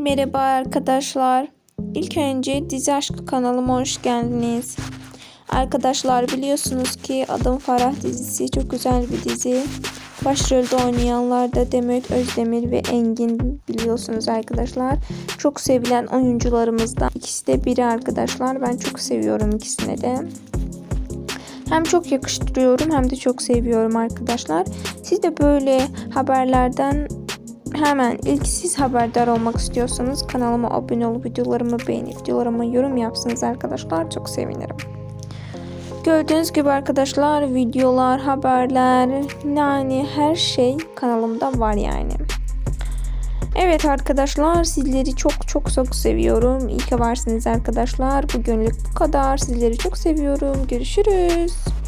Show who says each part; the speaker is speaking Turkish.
Speaker 1: Merhaba arkadaşlar. İlk önce Dizi Aşkı kanalıma hoş geldiniz. Arkadaşlar biliyorsunuz ki Adım Farah dizisi çok güzel bir dizi. Başrolde oynayanlar da Demet Özdemir ve Engin biliyorsunuz arkadaşlar. Çok sevilen oyuncularımızdan ikisi de biri arkadaşlar. Ben çok seviyorum ikisini de. Hem çok yakıştırıyorum hem de çok seviyorum arkadaşlar. Siz de böyle haberlerden hemen ilk siz haberdar olmak istiyorsanız kanalıma abone olup videolarımı beğenip videolarıma yorum yapsınız arkadaşlar. Çok sevinirim. Gördüğünüz gibi arkadaşlar videolar, haberler yani her şey kanalımda var yani. Evet arkadaşlar sizleri çok çok çok seviyorum. İyi ki varsınız arkadaşlar. Bugünlük bu kadar. Sizleri çok seviyorum. Görüşürüz.